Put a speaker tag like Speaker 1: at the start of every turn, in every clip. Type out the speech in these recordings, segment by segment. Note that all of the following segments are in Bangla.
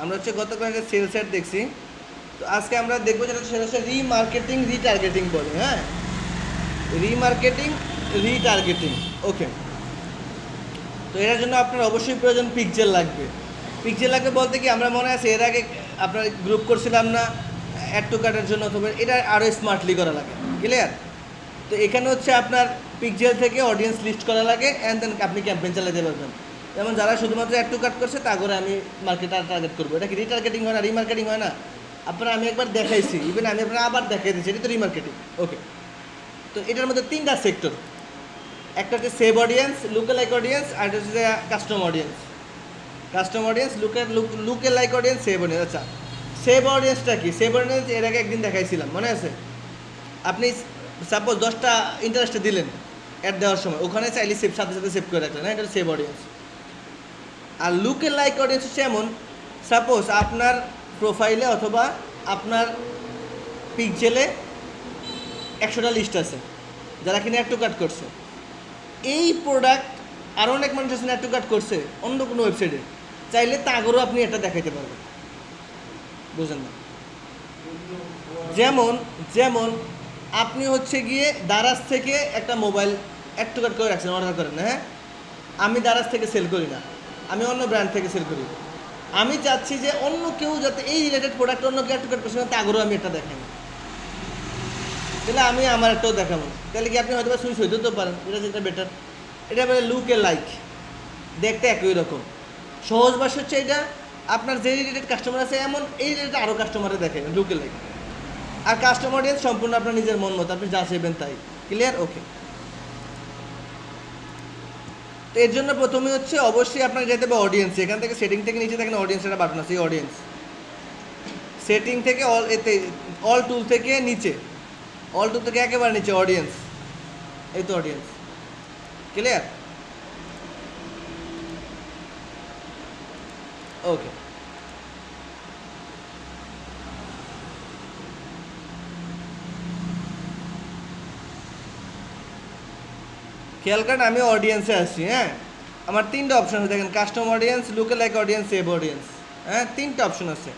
Speaker 1: আমরা হচ্ছে গতকাল একটা সেল সেট দেখছি। তো আজকে আমরা দেখব যেটা সেটা হচ্ছে রিমার্কেটিং রিটার্গেটিং বলে হ্যাঁ? রিমার্কেটিং রিটার্গেটিং ওকে তো এটার জন্য আপনার অবশ্যই প্রয়োজন পিকজেল লাগবে। পিকজেল লাগবে বলতে কি, আমরা মনে আছে এর আগে আপনার গ্রুপ করছিলাম না অ্যাড টু কার্ডের জন্য, অথবা এটা আরও স্মার্টলি করা লাগে ক্লিয়ার তো এখানে হচ্ছে আপনার পিকজেল থেকে অডিয়েন্স লিস্ট করা লাগে অ্যান্ড দেন আপনি ক্যাম্পেইন চালাতে পারবেন। যেমন যারা শুধুমাত্র অ্যাড টু কার্ড করছে, তা করে আমি মার্কেটার টার্গেট করব। এটা কি রিটার্গেটিং হয় না রিমার্কেটিং হয় না? আপনারা আমি একবার দেখাইছি ইভেন আমি আপনার আবার দেখাই দিচ্ছি, এটা তো রিমার্কেটিং ওকে তো এটার মধ্যে তিনটা সেক্টর একটা হচ্ছে save audience lookalike audience আর একটা হচ্ছে custom audience custom audience look lookalike audience saved audience আচ্ছা। সেভ অডিয়েন্সটা কি? সেভ অডিয়েন্স এর আগে একদিন দেখাইছিলাম, মনে আছে? আপনি সাপোজ দশটা ইন্টারেস্টে দিলেন অ্যাড দেওয়ার সময়, ওখানে চাইলে সেভ সাথে সাথে সেভ করে রাখলেন হ্যাঁ এটা সেভ অডিয়েন্স আর লুকে লাইক অডিয়েন্স হচ্ছে এমন সাপোজ আপনার প্রোফাইলে অথবা আপনার পিকজেলে একশোটা লিস্ট আছে, যারা কিনা একটু কাট করছে। এই প্রোডাক্ট আরও অনেক মানুষ আছে একটু কাট করছে, অন্য কোনো ওয়েবসাইটে চাইলে তাগরও আপনি এটা দেখাইতে পারবেন। বুঝলেন না? যেমন যেমন আপনি হচ্ছে গিয়ে দারাজ থেকে একটা মোবাইল একটু কাট করে রাখছেন অর্ডার করেন হ্যাঁ? আমি দারাজ থেকে সেল করি না। আমি অন্য ব্র্যান্ড থেকে সেল করি। আমি চাচ্ছি যে অন্য কেউ যাতে এই রিলেটেড প্রোডাক্ট অন্য কেউ একটু তাগরও আমি এটা দেখাই। তাহলে আমি আমার একটাও দেখাবো। তাহলে কি আপনি হয়তো সুইচ হইতেও পারেন, এটা যেটা বেটার এটা বলে লুকে লাইক দেখতে একই রকম। সহজ ভাষা হচ্ছে এটা, আপনার যে রিলেটেড কাস্টমার আছে, এমন এই রিলেটেড আরও কাস্টমারে দেখে লুকে লাইক আর কাস্টমার সম্পূর্ণ আপনার নিজের মন মতো, আপনি যা চাইবেন তাই। ক্লিয়ার ওকে এর জন্য প্রথমে হচ্ছে অবশ্যই আপনাকে যেতে হবে অডিয়েন্স এখান থেকে সেটিং থেকে নিচে থাকেন অডিয়েন্স একটা বাটন আছে এই অডিয়েন্স সেটিং থেকে অল এতে অল টুল থেকে নিচে। অল টুল থেকে একেবারে নিচে অডিয়েন্স এই তো অডিয়েন্স ক্লিয়ার ওকে খেয়াল করেন আমি অডিয়েন্সে আসছি হ্যাঁ? আমার তিনটা অপশন আছে, দেখেন custom audience lookalike audience saved audience হ্যাঁ? তিনটা অপশন আছে।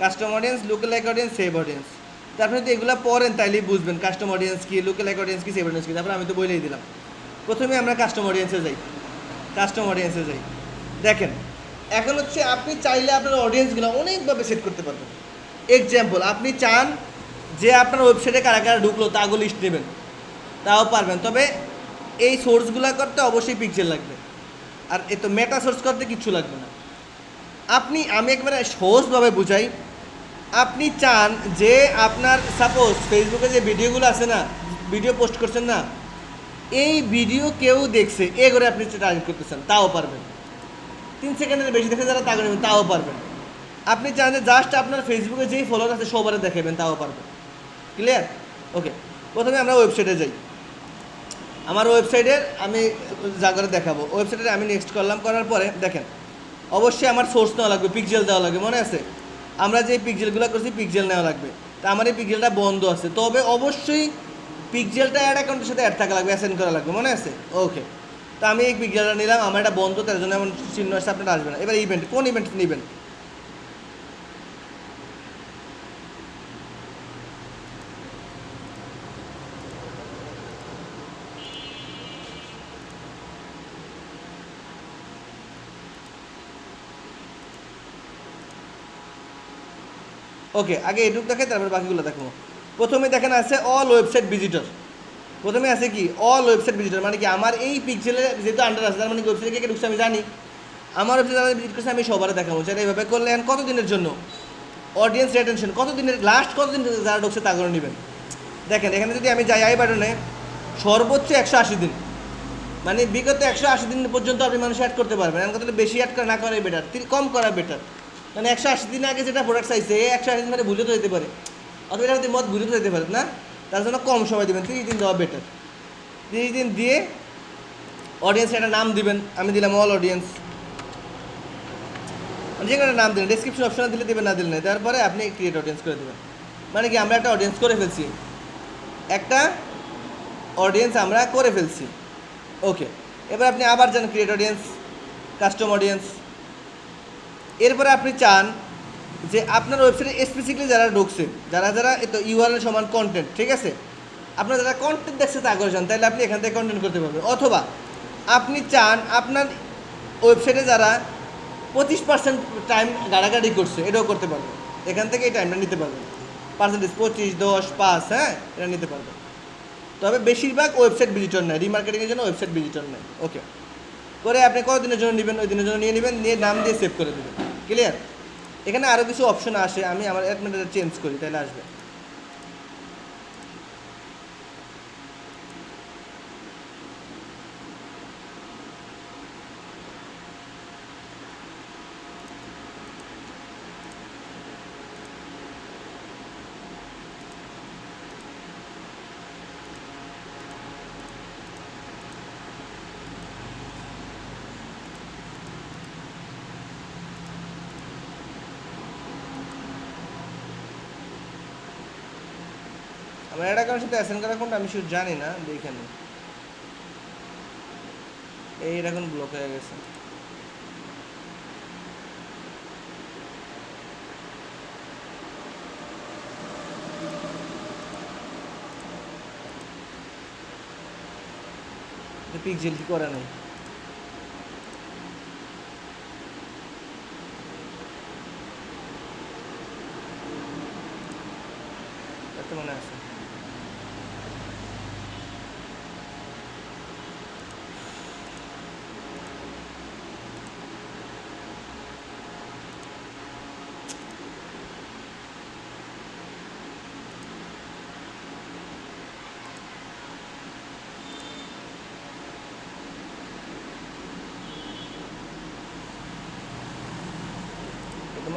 Speaker 1: Custom audience lookalike audience saved audience তো আপনি যদি এগুলো পড়েন, তাইলেই বুঝবেন কাস্টম অডিয়েন্স কি লুকে লাইক অডিয়েন্স কি সেভ অডিয়েন্স কি। তারপরে আমি তো বলেই দিলাম। প্রথমে আমরা কাস্টম অডিয়েন্সে যাই। কাস্টম অডিয়েন্সে যাই। দেখেন, এখন হচ্ছে আপনি চাইলে আপনার অডিয়েন্সগুলো অনেকভাবে সেট করতে পারবেন। এক্সাম্পল আপনি চান যে আপনার ওয়েবসাইটে কারা কারা ঢুকলো তাগুলো লিস্ট নেবেন। তাও পারবেন। তবে এই সোর্সগুলো করতে অবশ্যই পিকচার লাগবে। আর এ তো মেটা সোর্স করতে কিচ্ছু লাগবে না। আপনি, আমি একবারে সহজভাবে বুঝাই। আপনি চান যে আপনার সাপোজ ফেসবুকে যে ভিডিওগুলো আছে না ভিডিও পোস্ট করছেন না, এই ভিডিও কেউ দেখছে, এ করে আপনি টার্গেট করতেছেন তাও পারবেন। তিন সেকেন্ডের বেশি দেখে যারা তাকে নেবেন, তাও পারবেন। আপনি চান যে জাস্ট আপনার ফেসবুকে যেই ফলোয়ার আছে, সবারে দেখাবেন, তাও পারবেন। ক্লিয়ার ওকে প্রথমে আমরা ওয়েবসাইটে যাই। আমার ওয়েবসাইটের আমি যা করে দেখাবো। ওয়েবসাইটে আমি নেক্সট করলাম, করার পরে দেখেন, অবশ্যই আমার সোর্স নেওয়া লাগবে পিকজেল দেওয়া লাগবে, মনে আছে? আমরা যে পিকজেলগুলো করছি পিকজেল নেওয়া লাগবে। তা আমার এই পিকজেলটা বন্ধ আছে। তবে অবশ্যই পিকজেলটা অ্যাড অ্যাকাউন্টের সাথে অ্যাড থাকা লাগবে অ্যাসেন্ড করা লাগবে, মনে আছে? ওকে তা আমি এই পিকজেলটা নিলাম, আমার এটা বন্ধ, তার জন্য এমন চিহ্ন আসছে আপনার আসবে না। এবার ইভেন্ট কোন ইভেন্ট নেবেন? ওকে আগে এটুক দেখে, তারপর বাকিগুলো দেখো। প্রথমে দেখেন আছে অল ওয়েবসাইট ভিজিটর প্রথমে আছে কি? অল ওয়েবসাইট ভিজিটর মানে কি আমার এই পিক্সেলের যেহেতু আন্ডার আছে, তার মানে ওয়েবসাইটে কে ঢুকছে আমি জানি। আমার ওয়েবসাইট যারা ভিজিট করছে, আমি সবার দেখাবো। সেটা এইভাবে করলে কত দিনের জন্য? অডিয়েন্স রিটেনশন কত দিনের লাস্ট কত দিন যারা ঢুকছে তা করে নেবেন। দেখেন, এখানে যদি আমি যাই আই বাটনে, সর্বোচ্চ একশো আশি দিন। মানে বিগত একশো আশি দিন পর্যন্ত আপনি মানুষ অ্যাড করতে পারবেন। এখন কথা বেশি অ্যাড করা না করাই বেটার কম করা বেটার মানে একশো আশি দিন আগে যেটা প্রোডাক্ট চাইছে একশো আশি দিন মানে ভুলে তো যেতে পারে। অথবা এটা মত ভুলে তো যেতে পারে, না? তার জন্য কম সময় দেবেন, তিরিশ দিন দেওয়া বেটার তিরিশ দিন দিয়ে অডিয়েন্স একটা নাম দিবেন, আমি দিলাম অল অডিয়েন্স যে কোনো নাম দিলেন ডিসক্রিপশন অপশনে দিলে দেবেন, না দিলে দিলেন তারপরে আপনি ক্রিয়েট অডিয়েন্স করে দেবেন। মানে কি, আমরা একটা অডিয়েন্স করে ফেলছি। একটা অডিয়েন্স আমরা করে ফেলছি। ওকে এবার আপনি আবার যান ক্রিয়েট অডিয়েন্স কাস্টম অডিয়েন্স এরপরে আপনি চান যে আপনার ওয়েবসাইটে স্পেসিফিকলি যারা ঢুকছে, যারা যারা তো ইউআরএল সমান কন্টেন্ট ঠিক আছে? আপনার যারা কন্টেন্ট দেখছে তা করে চান, তাহলে আপনি এখান থেকে কন্টেন্ট করতে পারবেন। অথবা আপনি চান আপনার ওয়েবসাইটে যারা পঁচিশ পার্সেন্ট টাইম গাড়াগাড়ি করছে, এটাও করতে পারবেন। এখান থেকে এই টাইমটা নিতে পারবেন। পার্সেন্টেজ পঁচিশ, দশ, পাঁচ হ্যাঁ এটা নিতে পারবেন। তবে বেশিরভাগ ওয়েবসাইট ভিজিটর নেয় রিমার্কেটিংয়ের জন্য ওয়েবসাইট ভিজিটর নেয় ওকে করে আপনি কতদিনের জন্য নেবেন? ওই দিনের জন্য নিয়ে নেবেন, নিয়ে নাম দিয়ে সেভ করে দেবেন। ক্লিয়ার এখানে আরও কিছু অপশন আসে, আমি আমার অ্যাডমিটার চেঞ্জ করি, তাহলে আসবে। আমার অ্যাড অ্যাকাউন্টের সাথে অ্যাসেন্ড করা কোনটা আমি শুধু জানি না দেখে নিই। এই এখন ব্লক হয়ে গেছে। পিকজেল কি করা নেই। মনে আছে।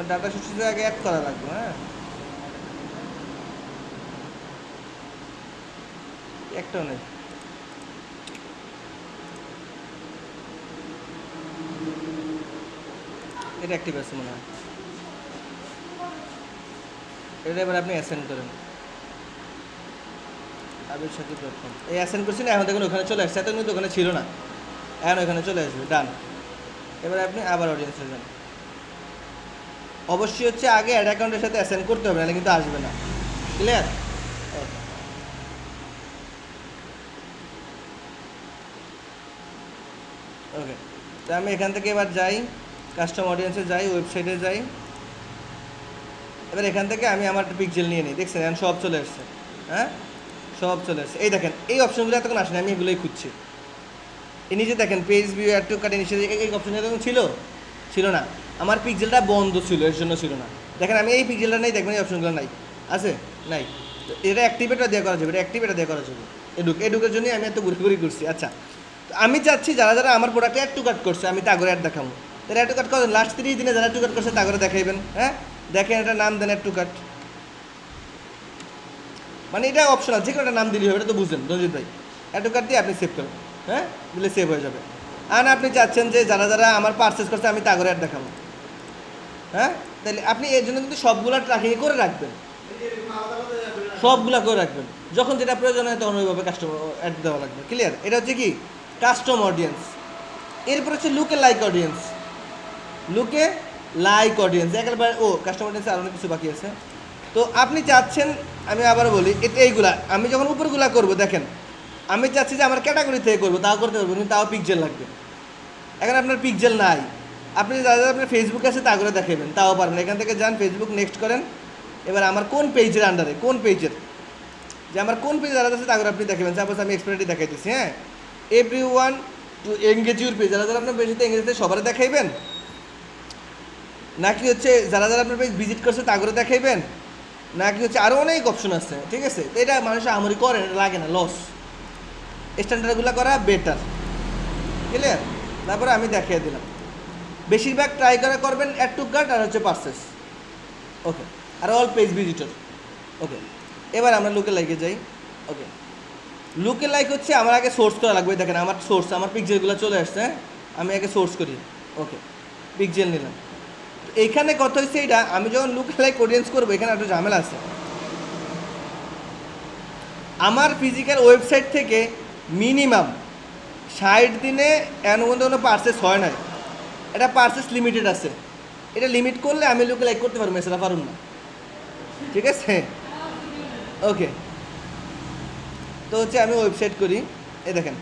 Speaker 1: ডাটা সোর্সেস আগে অ্যাড করা লাগবে হ্যাঁ? একটাও নেই এটা অ্যাক্টিভ আছে মনে হয়। এটা এবার আপনি অ্যাসেন্ড করেন। আবির সাথে কম এই অ্যাসেন্ড করছি না, এখন দেখুন ওখানে চলে আসছে। এত কিন্তু ওখানে ছিল না। এখন ওখানে চলে আসবে ডান এবার আপনি আবার অডিয়েন্সে যান। অবশ্যই হচ্ছে আগে অ্যাড অ্যাকাউন্টের সাথে অ্যাসেন্ড করতে হবে, নাহলে কিন্তু আসবে না। ক্লিয়ার ওকে তো আমি এখান থেকে এবার যাই কাস্টম অডিয়েন্সে যাই ওয়েবসাইটে যাই। এবার এখান থেকে আমি আমার পিকজেল নিয়ে নিই, দেখছেন? এখন সব চলে এসছে। হ্যাঁ? সব চলে এসছে। এই দেখেন, এই অপশনগুলো এতক্ষণ আসেনি, আমি এগুলোই খুঁজছি। এই নিজে দেখেন পেজ ভিউ অ্যাড টু কাটে এই অপশনটা তখন ছিল? ছিল না। আমার পিকজেলটা বন্ধ ছিল, এর জন্য ছিল না। দেখেন, আমি এই পিকজেলটা নেই, দেখবেন এই অপশনগুলো নাই। আছে? নাই। তো এটা অ্যাক্টিভেটটা দেওয়া করা যাবে, এটা অ্যাক্টিভেটটা দেওয়া করা যাবে। এডুক এডুকের জন্যই আমি এত ঘুরে করছি। আচ্ছা তো আমি চাচ্ছি যারা যারা আমার প্রোডাক্টে অ্যাড টু কাট করছে, আমি তাগরে অ্যাড দেখাবো। তাহলে অ্যাড টু কাট করেন লাস্ট তিরিশ দিনে যারা টু কাট করছে, তাগরে দেখাইবেন হ্যাঁ? দেখেন এটা নাম দেন অ্যাড টু কাট মানে এটা অপশনাল যে কোনো একটা নাম দিলেই হবে, এটা তো বুঝলেন, রঞ্জিত ভাই। অ্যাড টু কাট দিয়ে আপনি সেভ করবেন হ্যাঁ? দিলে সেভ হয়ে যাবে। আর আপনি চাচ্ছেন যে যারা যারা আমার পারচেস করছে, আমি তাগরে অ্যাড দেখাবো। হ্যাঁ? তাহলে আপনি এর জন্য কিন্তু সবগুলা ট্র্যাকিং করে রাখবেন। সবগুলা করে রাখবেন। যখন যেটা প্রয়োজন হয় তখন ওইভাবে কাস্টমার অ্যাড দেওয়া লাগবে। ক্লিয়ার এটা হচ্ছে কি? কাস্টম অডিয়েন্স এরপর হচ্ছে lookalike audience lookalike audience একেবারে, ও কাস্টমার অডিয়েন্সে আরও অনেক কিছু বাকি আছে। তো আপনি চাচ্ছেন, আমি আবার বলি এটা এইগুলা, আমি যখন উপরগুলা করব, দেখেন, আমি চাচ্ছি যে আমার ক্যাটাগরি থেকে করব, তাও করতে পারব, কিন্তু তাও পিকজেল লাগবে। এখন আপনার পিকজেল নাই। আপনি যারা আপনার ফেসবুকে আছে তা করে দেখাবেন তাও পারবেন এখান থেকে যান ফেসবুক নেক্সট করেন। এবার আমার কোন পেজের আন্ডারে কোন পেজের যে আমার কোন পেজ যারা আছে তা করে আপনি দেখাবেন সাপোজ আমি এক্সপায়ারিটি দেখাইতেছি হ্যাঁ? Every one to engage your page যারা আপনার পেজে এঙ্গেজ সবার দেখাইবেন? নাকি হচ্ছে যারা যারা আপনার পেজ ভিজিট করছে, তা করে দেখাইবেন? নাকি হচ্ছে আরও অনেক অপশন আছে, ঠিক আছে? তো এটা মানুষ আমরি করে লাগে না লস স্ট্যান্ডার্ডগুলো করা বেটার ক্লিয়ার তারপরে আমি দেখিয়ে দিলাম। বেশিরভাগ ট্রাই করা করবেন অ্যাড টু কার্ট আর হচ্ছে পার্সেস ওকে আর অল পেজ ভিজিটর ওকে এবার আমরা লুকে লাইকে যাই। ওকে লুকে লাইক হচ্ছে আমার আগে সোর্স করা লাগবে। দেখেন আমার সোর্স আমার পিকজেলগুলো চলে আসছে হ্যাঁ? আমি আগে সোর্স করি। ওকে পিকজেল নিলাম। এইখানে কথা হচ্ছে এইটা? আমি যখন লুক লাইক অডিয়েন্স করব, এখানে একটা ঝামেলা আছে। আমার ফিজিক্যাল ওয়েবসাইট থেকে মিনিমাম ষাট দিনে এমন কোনো পার্সেস হয় না এটা পার্সেস লিমিটেড আছে। এটা লিমিট করলে আমি লোকে লাইক করতে পারব এছাড়া পারুন না। ঠিক আছে? ওকে তো হচ্ছে আমি ওয়েবসাইট করি। এ দেখেন।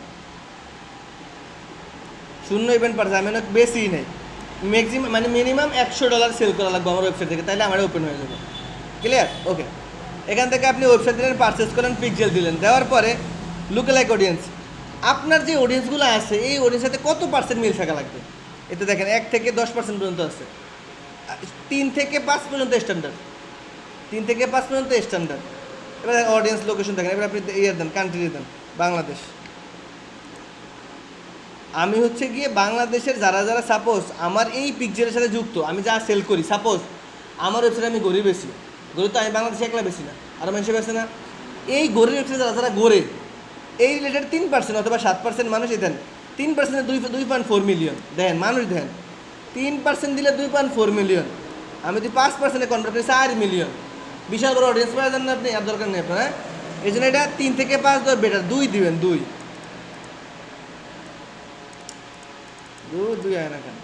Speaker 1: শূন্য ইভেন্ট পারছে আমি অনেক বেশি নেই। ম্যাক্সিমাম মানে মিনিমাম একশো ডলার সেল করা লাগবে আমার ওয়েবসাইট থেকে তাহলে আমার ওপেন হয়ে যাবে। ক্লিয়ার ওকে এখান থেকে আপনি ওয়েবসাইট দিলেন পারচেস করলেন পিকজেল দিলেন। দেওয়ার পরে লুকেলাইক অডিয়েন্স আপনার যে অডিয়েন্সগুলো আছে, এই অডিয়েন্সের সাথে কত পার্সেন্ট মিল থাকা লাগবে? এতে দেখেন, এক থেকে দশ পার্সেন্ট পর্যন্ত আছে। তিন থেকে পাঁচ পর্যন্ত স্ট্যান্ডার্ড তিন থেকে পাঁচ পর্যন্ত স্ট্যান্ডার্ড এবার অডিয়েন্স লোকেশন দেখেন, এবার আপনি ইয়ে দেন কান্ট্রি দেন, বাংলাদেশ। আমি হচ্ছে গিয়ে বাংলাদেশের যারা যারা সাপোজ আমার এই পিকচারের সাথে যুক্ত, আমি যা সেল করি সাপোজ আমার ওয়েবসাইটে আমি গরিব বেশি, গরিব তো আমি বাংলাদেশে একলা বেশি না আরও মানুষের বেশি না। এই গরিব ওয়েবসাইটে যারা যারা গড়ে এই রিলেটেড তিন পার্সেন্ট অথবা সাত পার্সেন্ট মানুষই দেন। তিন পার্সেন্টে দুই দুই পয়েন্ট ফোর মিলিয়ন দেন মানুষ দেন তিন পার্সেন্ট দিলে দুই পয়েন্ট ফোর মিলিয়ন আমি যদি পাঁচ পার্সেন্টে কনভার্ট করি, চার মিলিয়ন বিশাল বড় অডিয়েন্স পাওয়া যান আপনি আর দরকার নেই আপনার হ্যাঁ? এই জন্য এটা তিন থেকে পাঁচ দর বেটার দুই দিবেন, দুই। দুই দুই আয় না কেন?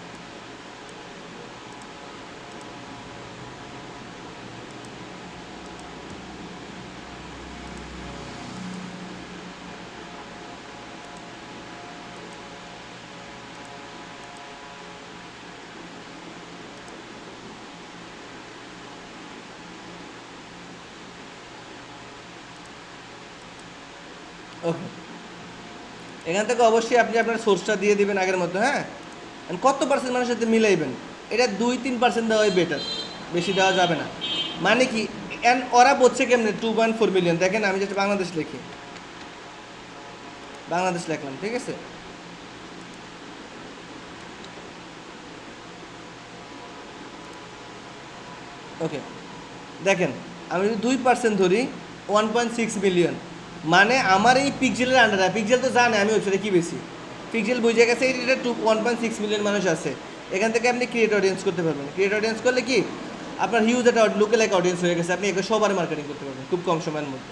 Speaker 1: এখান থেকে অবশ্যই আপনি আপনার সোর্সটা দিয়ে দেবেন আগের মতো হ্যাঁ? কত পার্সেন্ট মানুষের সাথে মিলাইবেন? এটা দুই তিন পার্সেন্ট দেওয়াই বেটার বেশি দেওয়া যাবে না। মানে কি? অ্যান্ড ওরা বলছে কেমনে? টু পয়েন্ট ফোর মিলিয়ন দেখেন, আমি যেটা বাংলাদেশ লিখি। বাংলাদেশ লিখলাম, ঠিক আছে? ওকে দেখেন, আমি যদি দুই পার্সেন্ট ধরি ওয়ান পয়েন্ট সিক্স মিলিয়ন মানে আমার এই পিকজেলের আন্ডারে পিকজেল তো জানে আমি ওয়েবসাইটে কী বেশি। পিকজেল বুঝে গেছে এটা two one point six million মানুষ আছে। এখান থেকে আপনি ক্রিয়েট অডিয়েন্স করতে পারবেন। ক্রিয়েট অডিয়েন্স করলে কি? আপনার হিউজ একটা লোকাল এক অডিয়েন্স হয়ে গেছে। আপনি একে সবার মার্কেটিং করতে পারবেন, খুব কম সময়ের মধ্যে।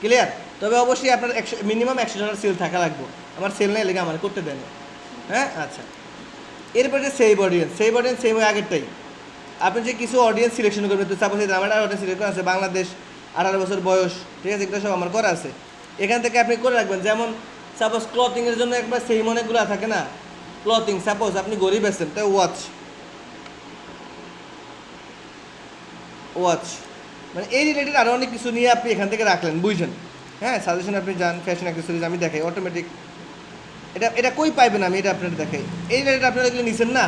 Speaker 1: ক্লিয়ার তবে অবশ্যই আপনার একশো মিনিমাম একশো ডলার সেল থাকা লাগবে। আমার সেল নেই, লেগে আমার করতে দেয় না। হ্যাঁ? আচ্ছা। এরপরে সেভ অডিয়েন্স সেভ অডিয়েন্স হয় আগেরটাই। আপনি যে কিছু অডিয়েন্স সিলেকশন করবেন, তো সাপোজ আমার অডিয়েন্স সিলেক্ট করা আছে, বাংলাদেশ আঠারো বছর বয়স, ঠিক আছে? এগুলো সব আমার করা আছে। এখান থেকে আপনি করে রাখবেন, যেমন সাপোজ ক্লথিংয়ের জন্য একবার সেই অনেকগুলো থাকে না? ক্লথিং সাপোজ আপনি গরিব আছেন তাই ওয়াচ ওয়াচ মানে এই রিলেটেড আরও অনেক কিছু নিয়ে আপনি এখান থেকে রাখলেন বুঝছেন হ্যাঁ সাজেশন আপনি যান ফ্যাশন অ্যাক্সেসরিজ আমি দেখাই অটোমেটিক এটা এটা কই পাইবেন আমি? এটা আপনার দেখাই। এই রিলেটেড আপনারা এগুলো নিছেন না?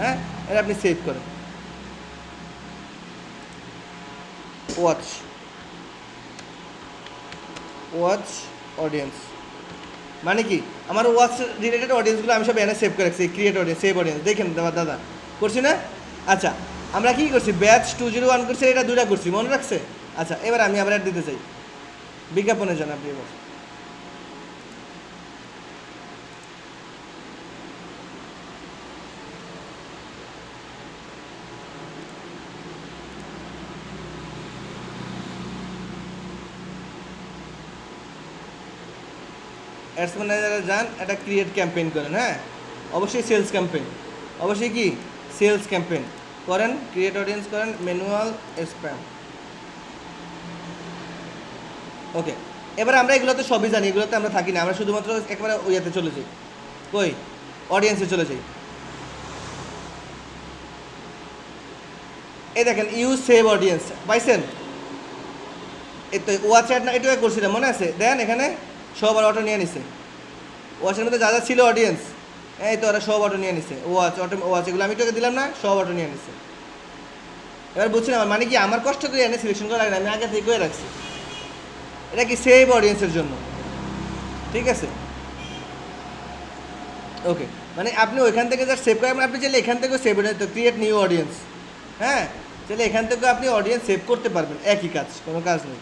Speaker 1: হ্যাঁ? এটা আপনি সেভ করেন। ওয়াচ ওয়াচ অডিয়েন্স মানে কি? আমার ওয়াচ রিলেটেড অডিয়েন্সগুলো আমি সব এনে সেভ করে রাখছি ক্রিয়েট অডিয়েন্স সেভ অডিয়েন্স দেখেন দাদা দাদা, করছি না? আচ্ছা আমরা কী করছি? ব্যাচ টু জিরো ওয়ান করছি, এটা দুটা করছি, মনে রাখছে? আচ্ছা এবার আমি আবার দিতে চাই। বিজ্ঞাপনের জন্য আপনি এবার। অ্যাডস ম্যানেজারে যান, একটা ক্রিয়েট ক্যাম্পেইন করেন হ্যাঁ? অবশ্যই সেলস ক্যাম্পেইন অবশ্যই কি? সেলস ক্যাম্পেইন করেন ক্রিয়েট অডিয়েন্স করেন ম্যানুয়াল স্প্যাম ওকে এবার আমরা এগুলোতে সবই জানি, এগুলোতে আমরা থাকি না। আমরা শুধুমাত্র একেবারে ওইয়াতে চলে যাই। কই? অডিয়েন্সে চলে যাই। এই দেখেন ইউজ সেভ অডিয়েন্স পাইছেন? এই তো ওয়াচ অ্যাড না, এটুকু করছিলাম মনে আছে? দেন এখানে সবার অটো নিয়ে নিছে। ওয়াচের মধ্যে যা যা ছিল অডিয়েন্স এই তো ওরা সব অটো নিয়ে নিছে। ওয়াচ অটো ওয়াচ এগুলো আমি তোকে দিলাম না, সব অটো নিয়ে নিছে। এবার বুঝছিলাম মানে কি? আমার কষ্ট করে এনে সিলেকশন করা লাগে আমি আগে থেকে করে রাখছি। এটা কি সেভ অডিয়েন্সের জন্য? ঠিক আছে? ওকে মানে আপনি ওইখান থেকে যা সেভ করেন আপনি চাইলে এখান থেকেও সেভ তো ক্রিয়েট নিউ অডিয়েন্স হ্যাঁ? চাইলে এখান থেকেও আপনি অডিয়েন্স সেভ করতে পারবেন। একই কাজ, কোনো কাজ নেই।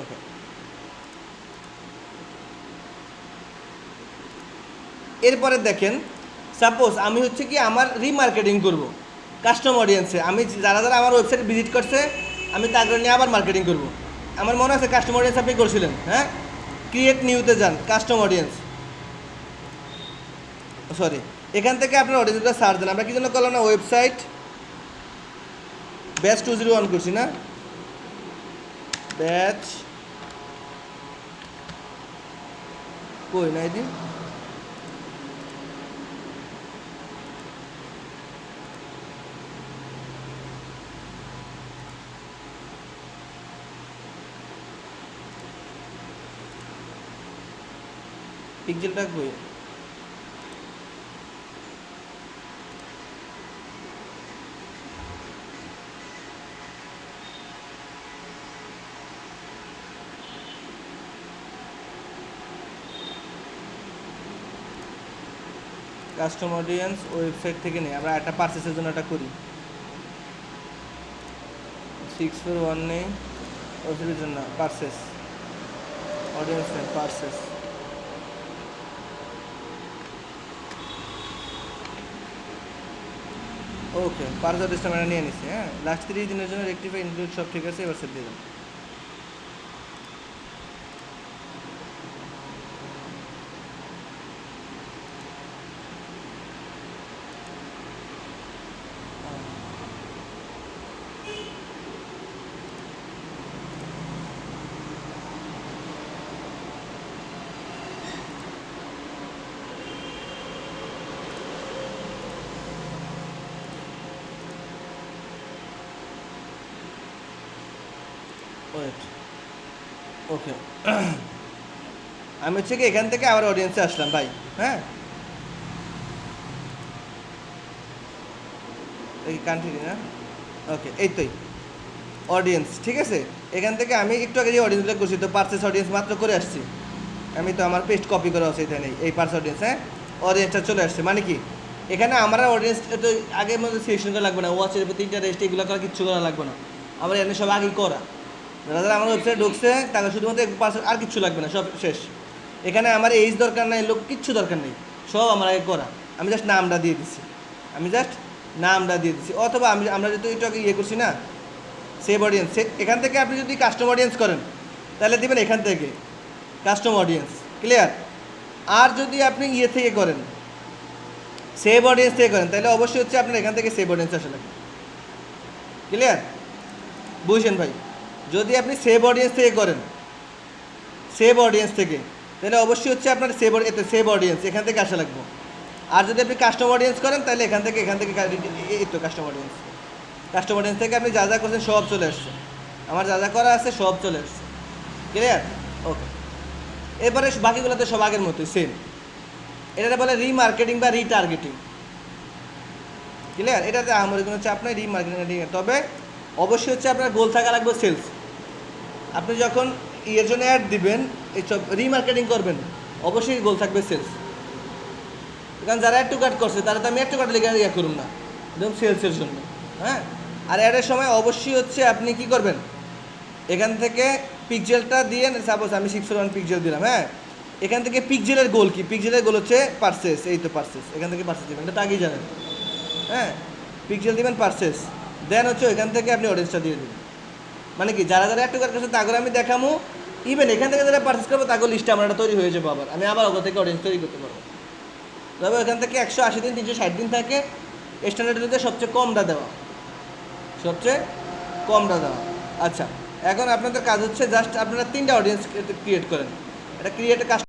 Speaker 1: ওকে এরপরে দেখেন সাপোজ আমি হচ্ছে কি আমার রিমার্কেটিং করব কাস্টম অডিয়েন্সে আমি যারা যারা আমার ওয়েবসাইট ভিজিট করছে, আমি তাদের নিয়ে আবার মার্কেটিং করব। আমার মনে আছে কাস্টম অডিয়েন্স আপনি করছিলেন হ্যাঁ? ক্রিয়েট নিউতে যান কাস্টম অডিয়েন্স সরি এখান থেকে আপনার অডিয়েন্সগুলো সার্চ দেন। আমরা কি জন্য করলাম না website batch two zero one করছি না? ব্যাচ কই নাই দিন পিক্সেলটা কই কাস্টম অডিয়েন্স ওয়েবসাইট থেকে নেই, আমরা একটা পার্সেসের জন্য একটা করি। সিক্স ফোর ওয়ান নেই ওয়েবসাইটের জন্য পার্সেস অডিয়েন্স নেই পার্সেস ওকে পার্স অডিয়েন্সটা আমরা নিয়ে নিচ্ছি হ্যাঁ? লাস্ট তিরিশ দিনের জন্য রেক্টিফাই ইনক্লুড সব ঠিক আছে, এবার সেট দিয়ে দেন। ওয়েট ওকে আমি হচ্ছে কি এখান থেকে আবার অডিয়েন্সে আসলাম, ভাই। হ্যাঁ? এই কান্ট্রি না? ওকে এই তোই অডিয়েন্স ঠিক আছে? এখান থেকে আমি একটু আগে যে অডিয়েন্সগুলো করছি, তো পার্সেস অডিয়েন্স মাত্র করে আসছি। আমি তো আমার পেস্ট কপি করা অসুবিধা নেই, এই পার্স অডিয়েন্স হ্যাঁ? অডিয়েন্সটা চলে আসছে মানে কি? এখানে আমার অডিয়েন্স তো আগের মধ্যে সিলেকশন করা লাগবে না ওয়াচের তিনটা রেস্ট এগুলো করা কিচ্ছু করা লাগবে না। আমার এখানে সব আগেই করা। যারা যারা আমার ওয়েবসাইট ঢুকছে তাকে শুধুমাত্র পার্স আর কিচ্ছু লাগবে না, সব শেষ। এখানে আমার এইজ দরকার নাই, লোক কিচ্ছু দরকার নেই, সব আমার আগে করা। আমি জাস্ট নামটা দিয়ে দিচ্ছি আমি জাস্ট নামটা দিয়ে দিচ্ছি অথবা আমি আমরা যেহেতু আগে ইয়ে করছি না সেভ অডিয়েন্স এখান থেকে আপনি যদি কাস্টম অডিয়েন্স করেন, তাহলে দেবেন এখান থেকে কাস্টম অডিয়েন্স ক্লিয়ার আর যদি আপনি ইয়ে থেকে করেন সেভ অডিয়েন্স থেকে করেন, তাহলে অবশ্যই হচ্ছে আপনার এখান থেকে সেভ অডিয়েন্স আসা লাগবে। ক্লিয়ার বুঝছেন ভাই? যদি আপনি সেভ অডিয়েন্স থেকে করেন সেভ অডিয়েন্স থেকে, তাহলে অবশ্যই হচ্ছে আপনার সেভ এতে সেভ অডিয়েন্স এখান থেকে আসা লাগবে। আর যদি আপনি কাস্টম অডিয়েন্স করেন, তাহলে এখান থেকে এখান থেকে এই তো কাস্টম অডিয়েন্স কাস্টম অডিয়েন্স থেকে আপনি যা যা করছেন, সব চলে আসছে। আমার যা যা করা আছে, সব চলে আসছে। ক্লিয়ার ওকে এবারে বাকিগুলোতে সব আগের মতোই সেম এটাতে বলে রিমার্কেটিং বা রিটার্গেটিং ক্লিয়ার এটাতে আমার কোনো চাপ নাই রিমার্কেটিং তবে অবশ্যই হচ্ছে আপনার গোল থাকা লাগবে সেলস আপনি যখন ইয়ের জন্য অ্যাড দিবেন এই সব রিমার্কেটিং করবেন, অবশ্যই গোল থাকবে সেলস কারণ যারা অ্যাড টু কাট করছে, তারা তো আমি অ্যাড টু কাট লেগে ইয়ে করুন না। একদম সেলসের জন্য হ্যাঁ? আর অ্যাডের সময় অবশ্যই হচ্ছে আপনি কি করবেন? এখান থেকে পিকজেলটা দিয়ে সাপোজ আমি সিক্স ওয়ান পিকজেল দিলাম হ্যাঁ? এখান থেকে পিকজেলের গোল কি? পিকজেলের গোল হচ্ছে পার্সেস এই তো পার্সেস এখান থেকে পার্সেস দেবেন, এটা আগেই জানেন হ্যাঁ? পিকজেল দিবেন পার্সেস দেন হচ্ছে ওইখান থেকে আপনি অডিয়েন্সটা দিয়ে দেবেন। মানে কি, যারা যারা একটু কাছে তাগরে আমি দেখামো। ইভেন এখান থেকে যারা পার্চেস করব তাগর লিস্টে আমার তৈরি হয়ে যাব আবার। আমি আবার ওখান থেকে অডিয়েন্স তৈরি করতে পারব। তবে ওখান থেকে একশো আশি দিন, তিনশো ষাট দিন থাকে। স্ট্যান্ডার্ডের সবচেয়ে কমটা দেওয়া। সবচেয়ে কমটা দেওয়া। আচ্ছা এখন আপনাদের কাজ হচ্ছে জাস্ট আপনারা তিনটা অডিয়েন্স ক্রিয়েট করেন। এটা ক্রিয়েট কাজ